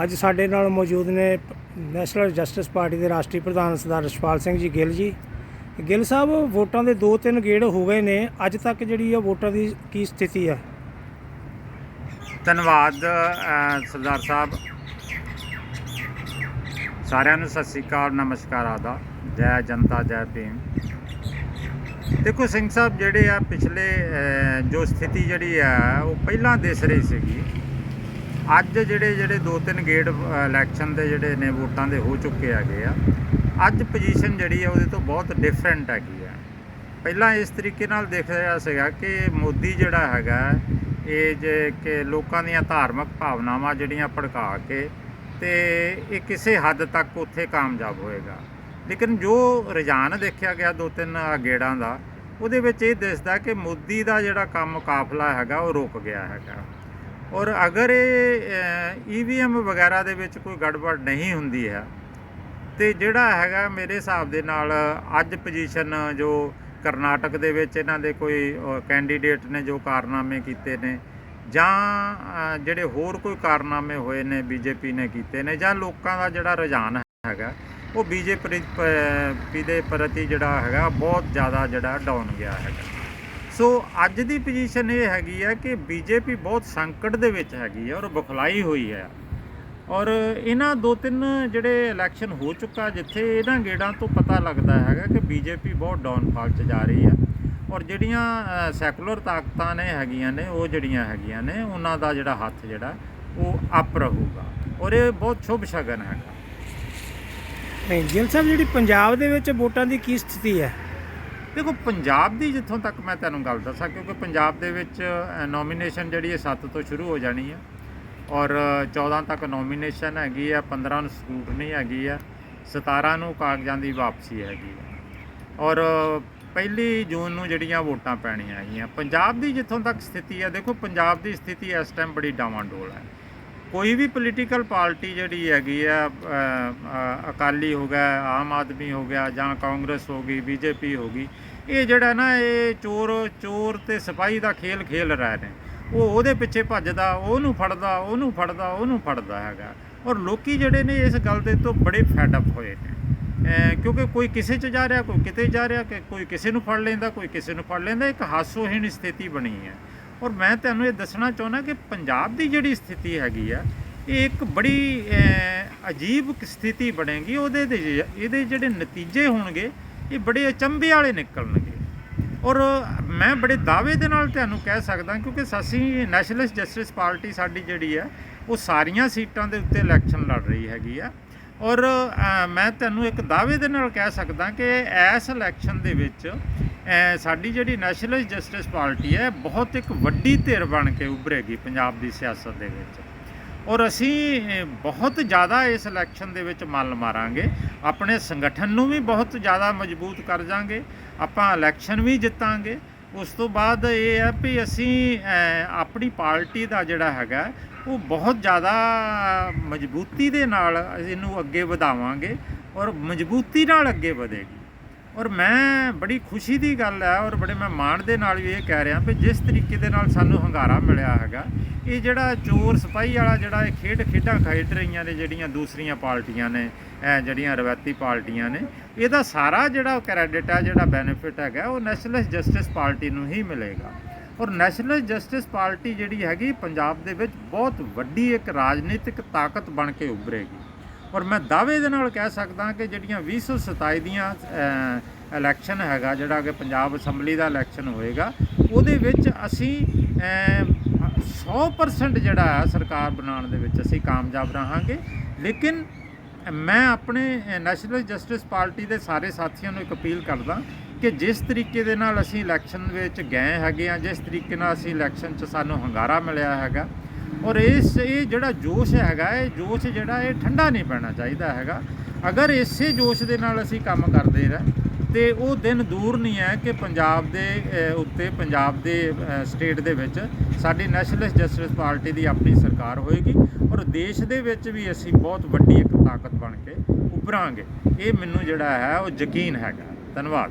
ਅੱਜ ਸਾਡੇ ਨਾਲ ਮੌਜੂਦ ਨੇ ਨੈਸ਼ਨਲ ਜਸਟਿਸ ਪਾਰਟੀ ਦੇ ਰਾਸ਼ਟਰੀ ਪ੍ਰਧਾਨ ਸਰਦਾਰ ਰਸਪਾਲ ਸਿੰਘ ਜੀ ਗਿੱਲ ਜੀ। ਗਿੱਲ ਸਾਹਿਬ, ਵੋਟਾਂ ਦੇ ਦੋ ਤਿੰਨ ਗੇੜ ਹੋ ਗਏ ਨੇ। ਅੱਜ ਤੱਕ ਜਿਹੜੀ ਆ ਵੋਟਾਂ ਦੀ ਕੀ ਸਥਿਤੀ ਆ? ਧੰਨਵਾਦ ਸਰਦਾਰ ਸਾਹਿਬ। ਸਾਰਿਆਂ ਨੂੰ ਸਤਿ ਸ੍ਰੀ ਅਕਾਲ, ਨਮਸਕਾਰ ਆਦਾ। ਜੈ ਜਨਤਾ, ਜੈ ਭੀਮ। ਦੇਖੋ, ਸਿੰਘ ਸਾਹਿਬ ਜਿਹੜੇ ਆ ਪਿਛਲੇ ਜੋ ਸਥਿਤੀ ਜਿਹੜੀ ਆ, ਉਹ ਪਹਿਲਾਂ ਦਿਸ ਰਹੀ ਸੀਗੀ। ਅੱਜ ਜਿਹੜੇ ਜਿਹੜੇ ਦੋ ਤਿੰਨ ਗੇੜ ਇਲੈਕਸ਼ਨ ਦੇ ਜਿਹੜੇ ਨੇ ਵੋਟਾਂ ਦੇ ਹੋ ਚੁੱਕੇ ਹੈਗੇ ਆ, ਅੱਜ ਪੋਜੀਸ਼ਨ ਜਿਹੜੀ ਆ ਉਹਦੇ ਤੋਂ ਬਹੁਤ ਡਿਫਰੈਂਟ ਹੈਗੀ ਆ। ਪਹਿਲਾਂ ਇਸ ਤਰੀਕੇ ਨਾਲ ਦੇਖ ਰਿਹਾ ਸੀਗਾ ਕਿ ਮੋਦੀ ਜਿਹੜਾ ਹੈਗਾ, ਇਹ ਜੇ ਕਿ ਲੋਕਾਂ ਦੀਆਂ ਧਾਰਮਿਕ ਭਾਵਨਾਵਾਂ ਜਿਹੜੀਆਂ ਭੜਕਾ ਕੇ ਤੇ ਇਹ ਕਿਸੇ ਹੱਦ ਤੱਕ ਉੱਥੇ ਕਾਮਯਾਬ ਹੋਏਗਾ। ਲੇਕਿਨ ਜੋ ਰੁਝਾਨ ਦੇਖਿਆ ਗਿਆ ਦੋ ਤਿੰਨ ਗੇੜਾਂ ਦਾ, ਉਹਦੇ ਵਿੱਚ ਇਹ ਦਿਸਦਾ ਕਿ ਮੋਦੀ ਦਾ ਜਿਹੜਾ ਕੰਮ ਕਾਫਲਾ ਹੈਗਾ, ਉਹ ਰੁਕ ਗਿਆ ਹੈਗਾ। ਔਰ ਅਗਰ ਇਹ ਈਵੀਐਮ ਵਗੈਰਾ ਦੇ ਵਿੱਚ ਕੋਈ ਗੜਬੜ ਨਹੀਂ ਹੁੰਦੀ ਹੈ, ਤੇ ਜਿਹੜਾ ਹੈਗਾ ਮੇਰੇ ਹਿਸਾਬ ਦੇ ਨਾਲ ਅੱਜ ਪੋਜੀਸ਼ਨ ਜੋ ਕਰਨਾਟਕ ਦੇ ਵਿੱਚ ਇਹਨਾਂ ਦੇ ਕੋਈ ਕੈਂਡੀਡੇਟ ਨੇ ਜੋ ਕਾਰਨਾਮੇ ਕੀਤੇ ਨੇ, ਜਾਂ ਜਿਹੜੇ ਹੋਰ ਕੋਈ ਕਾਰਨਾਮੇ ਹੋਏ ਨੇ ਬੀਜੇਪੀ ਨੇ ਕੀਤੇ ਨੇ, ਜਾਂ ਲੋਕਾਂ ਦਾ ਜਿਹੜਾ ਰੁਝਾਨ ਹੈਗਾ, ਉਹ ਬੀਜੇਪੀ ਦੇ ਪ੍ਰਤੀ ਜਿਹੜਾ ਹੈਗਾ, ਬਹੁਤ ਜ਼ਿਆਦਾ ਜਿਹੜਾ ਡਾਊਨ ਗਿਆ ਹੈਗਾ। ਸੋ ਅੱਜ ਦੀ ਪੋਜੀਸ਼ਨ ਇਹ ਹੈਗੀ ਹੈ ਕਿ ਬੀਜੇਪੀ ਬਹੁਤ ਸੰਕਟ ਦੇ ਵਿੱਚ ਹੈਗੀ ਹੈ ਔਰ ਬਖਲਾਈ ਹੋਈ ਹੈ। ਔਰ ਇਹਨਾਂ ਦੋ ਤਿੰਨ ਜਿਹੜੇ ਇਲੈਕਸ਼ਨ ਹੋ ਚੁੱਕਾ ਜਿੱਥੇ ਇਹਨਾਂ ਗੇੜਾਂ ਤੋਂ ਪਤਾ ਲੱਗਦਾ ਹੈਗਾ ਕਿ ਬੀਜੇਪੀ ਬਹੁਤ ਡਾਊਨਫਾਲ 'ਚ ਜਾ ਰਹੀ ਹੈ। ਔਰ ਜਿਹੜੀਆਂ ਸੈਕੂਲਰ ਤਾਕਤਾਂ ਨੇ ਹੈਗੀਆਂ ਨੇ, ਉਹ ਜਿਹੜੀਆਂ ਹੈਗੀਆਂ ਨੇ, ਉਹਨਾਂ ਦਾ ਜਿਹੜਾ ਹੱਥ ਜਿਹੜਾ, ਉਹ ਅਪ ਰਹੂਗਾ। ਔਰ ਇਹ ਬਹੁਤ ਸ਼ੁਭ ਸ਼ਗਨ ਹੈਗਾ। ਨਹੀਂ ਗਿੱਲ ਸਾਹਿਬ ਜਿਹੜੀ ਪੰਜਾਬ ਦੇ ਵਿੱਚ ਵੋਟਾਂ ਦੀ ਕੀ ਸਥਿਤੀ ਹੈ? ਦੇਖੋ, ਪੰਜਾਬ ਦੀ ਜਿੱਥੋਂ ਤੱਕ ਮੈਂ ਤੁਹਾਨੂੰ ਗੱਲ ਦੱਸਾਂ, ਕਿਉਂਕਿ ਪੰਜਾਬ ਦੇ ਵਿੱਚ ਨੋਮੀਨੇਸ਼ਨ ਜਿਹੜੀ ਹੈ 7 ਤੋਂ ਸ਼ੁਰੂ ਹੋ ਜਾਣੀ ਹੈ ਔਰ 14 ਤੱਕ ਨੋਮੀਨੇਸ਼ਨ ਹੈਗੀ ਆ 15 ਨੂੰ ਸਕੂਟਨੀ ਹੈਗੀ ਆ 17 ਨੂੰ ਕਾਗਜ਼ਾਂ ਦੀ ਵਾਪਸੀ ਹੈਗੀ ਆ। ਔਰ, ਪਹਿਲੀ ਜੂਨ ਨੂੰ ਜਿਹੜੀਆਂ ਵੋਟਾਂ ਪੈਣੀਆਂ ਹੈਗੀਆਂ, ਪੰਜਾਬ ਦੀ ਜਿੱਥੋਂ ਤੱਕ ਸਥਿਤੀ ਹੈ ਦੇਖੋ, ਪੰਜਾਬ ਦੀ ਸਥਿਤੀ ਇਸ ਟਾਈਮ ਬੜੀ ਡਾਵਾਂਡੋਲ ਹੈ। ਕੋਈ ਵੀ ਪੋਲੀਟੀਕਲ ਪਾਰਟੀ ਜਿਹੜੀ ਹੈਗੀ ਆ ਅਕਾਲੀ ਹੋ ਗਿਆ, ਆਮ ਆਦਮੀ ਹੋ ਗਿਆ ਜਾਂ ਕਾਂਗਰਸ ਹੋ ਗਈ, ਬੀਜੇਪੀ ਹੋ ਗਈ, ਇਹ ਜਿਹੜਾ ਨਾ ਇਹ ਚੋਰ ਚੋਰ ਤੇ ਸਿਪਾਹੀ ਦਾ ਖੇਲ ਖੇਲ ਰਹੇ ਨੇ। ਉਹ ਉਹਦੇ ਪਿੱਛੇ ਭੱਜਦਾ, ਉਹਨੂੰ ਫੜਦਾ ਉਹਨੂੰ ਫੜਦਾ ਉਹਨੂੰ ਫੜਦਾ ਹੈਗਾ। ਔਰ ਲੋਕੀ ਜਿਹੜੇ ਨੇ ਇਸ ਗੱਲ ਦੇ ਤੋਂ ਬੜੇ ਫੈਡ ਅਪ ਹੋਏ ਨੇ। ਕਿਉਂਕਿ ਕੋਈ ਕਿਸੇ 'ਚ ਜਾ ਰਿਹਾ, ਕੋਈ ਕਿਤੇ ਜਾ ਰਿਹਾ ਕੋਈ ਕਿਸੇ ਨੂੰ ਫੜ ਲੈਂਦਾ, ਕੋਈ ਕਿਸੇ ਨੂੰ ਫੜ ਲੈਂਦਾ, ਇੱਕ ਹਾਸੋਹੀਣ ਸਥਿਤੀ ਬਣੀ ਹੈ। ਔਰ ਮੈਂ ਤੁਹਾਨੂੰ ਇਹ ਦੱਸਣਾ ਚਾਹੁੰਦਾ ਕਿ ਪੰਜਾਬ ਦੀ ਜਿਹੜੀ ਸਥਿਤੀ ਹੈਗੀ ਆ, ਇਹ ਇੱਕ ਬੜੀ ਅਜੀਬ ਸਥਿਤੀ ਬਣੇਗੀ, ਉਹਦੇ ਦੇ ਇਹਦੇ ਜਿਹੜੇ ਨਤੀਜੇ ਹੋਣਗੇ, ਇਹ ਬੜੇ ਅਚੰਭੇ ਵਾਲੇ ਨਿਕਲਣਗੇ। ਔਰ ਮੈਂ ਬੜੇ ਦਾਅਵੇ ਦੇ ਨਾਲ ਤੁਹਾਨੂੰ ਕਹਿ ਸਕਦਾ, ਕਿਉਂਕਿ ਅਸੀਂ ਨੈਸ਼ਨਲਿਸਟ ਜਸਟਿਸ ਪਾਰਟੀ ਸਾਡੀ ਜਿਹੜੀ ਹੈ ਉਹ ਸਾਰੀਆਂ ਸੀਟਾਂ ਦੇ ਉੱਤੇ ਇਲੈਕਸ਼ਨ ਲੜ ਰਹੀ ਹੈਗੀ ਆ। ਔਰ ਮੈਂ ਤੁਹਾਨੂੰ ਇੱਕ ਦਾਅਵੇ ਦੇ ਨਾਲ ਕਹਿ ਸਕਦਾ ਕਿ ਇਸ ਇਲੈਕਸ਼ਨ ਦੇ ਵਿੱਚ ਸਾਡੀ ਜਿਹੜੀ ਨੈਸ਼ਨਲ ਜਸਟਿਸ ਪਾਰਟੀ ਹੈ ਬਹੁਤ ਇੱਕ ਵੱਡੀ ਧਿਰ ਬਣ ਕੇ ਉੱਭਰੇਗੀ ਪੰਜਾਬ ਦੀ ਸਿਆਸਤ ਦੇ ਵਿੱਚ। ਔਰ ਅਸੀਂ ਬਹੁਤ ਜ਼ਿਆਦਾ ਇਸ ਇਲੈਕਸ਼ਨ ਦੇ ਵਿੱਚ ਮੱਲ ਮਾਰਾਂਗੇ। ਆਪਣੇ ਸੰਗਠਨ ਨੂੰ ਵੀ ਬਹੁਤ ਜ਼ਿਆਦਾ ਮਜ਼ਬੂਤ ਕਰ ਜਾਾਂਗੇ। ਆਪਾਂ ਇਲੈਕਸ਼ਨ ਵੀ ਜਿੱਤਾਂਗੇ। ਉਸ ਤੋਂ ਬਾਅਦ ਇਹ ਹੈ ਵੀ ਅਸੀਂ ਆਪਣੀ ਪਾਰਟੀ ਦਾ ਜਿਹੜਾ ਹੈਗਾ, ਉਹ ਬਹੁਤ ਜ਼ਿਆਦਾ ਮਜ਼ਬੂਤੀ ਦੇ ਨਾਲ ਇਹਨੂੰ ਅੱਗੇ ਵਧਾਵਾਂਗੇ ਔਰ ਮਜ਼ਬੂਤੀ ਨਾਲ ਅੱਗੇ ਵਧੇਗੀ। ਔਰ ਮੈਂ ਬੜੀ ਖੁਸ਼ੀ ਦੀ ਗੱਲ ਹੈ ਔਰ ਬੜੇ ਮੈਂ ਮਾਣ ਦੇ ਨਾਲ ਵੀ ਇਹ ਕਹਿ ਰਿਹਾ ਵੀ ਜਿਸ ਤਰੀਕੇ ਦੇ ਨਾਲ ਸਾਨੂੰ ਹੰਗਾਰਾ ਮਿਲਿਆ ਹੈਗਾ, ਇਹ ਜਿਹੜਾ ਚੋਰ ਸਿਪਾਹੀ ਵਾਲਾ ਜਿਹੜਾ ਇਹ ਖੇਡ ਖੇਡਾਂ ਖੇਡ ਰਹੀਆਂ ਨੇ ਜਿਹੜੀਆਂ ਦੂਸਰੀਆਂ ਪਾਰਟੀਆਂ ਨੇ ਇਹ ਜਿਹੜੀਆਂ ਰਵਾਇਤੀ ਪਾਰਟੀਆਂ ਨੇ, ਇਹਦਾ ਸਾਰਾ ਜਿਹੜਾ ਕ੍ਰੈਡਿਟ ਹੈ, ਜਿਹੜਾ ਬੈਨੀਫਿਟ ਹੈਗਾ, ਉਹ ਨੈਸ਼ਨਲ ਜਸਟਿਸ ਪਾਰਟੀ ਨੂੰ ਹੀ ਮਿਲੇਗਾ। ਔਰ ਨੈਸ਼ਨਲ ਜਸਟਿਸ ਪਾਰਟੀ ਜਿਹੜੀ ਹੈਗੀ, ਪੰਜਾਬ ਦੇ ਵਿੱਚ ਬਹੁਤ ਵੱਡੀ ਇੱਕ ਰਾਜਨੀਤਿਕ ਤਾਕਤ ਬਣ ਕੇ ਉੱਭਰੇਗੀ। ਔਰ ਮੈਂ ਦਾਅਵੇ ਦੇ ਨਾਲ ਕਹਿ ਸਕਦਾ ਕਿ ਜਿਹੜੀਆਂ 2027 ਦੀਆਂ ਇਲੈਕਸ਼ਨ ਹੈਗਾ ਜਿਹੜਾ ਕਿ ਪੰਜਾਬ ਅਸੈਂਬਲੀ ਦਾ ਇਲੈਕਸ਼ਨ ਹੋਏਗਾ ਉਹਦੇ ਵਿੱਚ ਅਸੀਂ ਅ, 100% ਜਿਹੜਾ ਹੈ ਸਰਕਾਰ ਬਣਾਉਣ ਦੇ ਵਿੱਚ ਅਸੀਂ ਕਾਮਯਾਬ ਰਹਾਂਗੇ। ਲੇਕਿਨ ਮੈਂ ਆਪਣੇ ਨੈਸ਼ਨਲ ਜਸਟਿਸ ਪਾਰਟੀ ਦੇ ਸਾਰੇ ਸਾਥੀਆਂ ਨੂੰ ਇੱਕ ਅਪੀਲ ਕਰਦਾ ਕਿ ਜਿਸ ਤਰੀਕੇ ਦੇ ਨਾਲ ਅਸੀਂ ਇਲੈਕਸ਼ਨ ਵਿੱਚ ਗਏ ਹੈਗੇ ਆ ਜਿਸ ਤਰੀਕੇ ਨਾਲ ਅਸੀਂ ਇਲੈਕਸ਼ਨ 'ਚ ਸਾਨੂੰ ਹੰਗਾਰਾ ਮਿਲਿਆ ਹੈਗਾ ਔਰ ਇਸ, ਇਹ ਜਿਹੜਾ ਜੋਸ਼ ਹੈਗਾ, ਇਹ ਜੋਸ਼ ਜਿਹੜਾ, ਇਹ ਠੰਡਾ ਨਹੀਂ ਪੈਣਾ ਚਾਹੀਦਾ ਹੈਗਾ। ਅਗਰ ਇਸੇ ਜੋਸ਼ ਦੇ ਨਾਲ ਅਸੀਂ ਕੰਮ ਕਰਦੇ ਰਹੇ, ਤੇ ਉਹ ਦਿਨ ਦੂਰ ਨਹੀਂ ਹੈ ਕਿ ਪੰਜਾਬ ਦੇ ਉੱਤੇ, ਪੰਜਾਬ ਦੇ ਸਟੇਟ ਦੇ ਵਿੱਚ ਸਾਡੀ ਨੈਸ਼ਨਲਿਸਟ ਜਸਟਿਸ ਪਾਰਟੀ ਦੀ ਆਪਣੀ ਸਰਕਾਰ ਹੋਏਗੀ ਔਰ ਦੇਸ਼ ਦੇ ਵਿੱਚ ਵੀ ਅਸੀਂ ਬਹੁਤ ਵੱਡੀ ਇੱਕ ਤਾਕਤ ਬਣ ਕੇ ਉੱਭਰਾਂਗੇ। ਇਹ ਮੈਨੂੰ ਜਿਹੜਾ ਹੈ, ਉਹ ਯਕੀਨ ਹੈਗਾ। ਧੰਨਵਾਦ।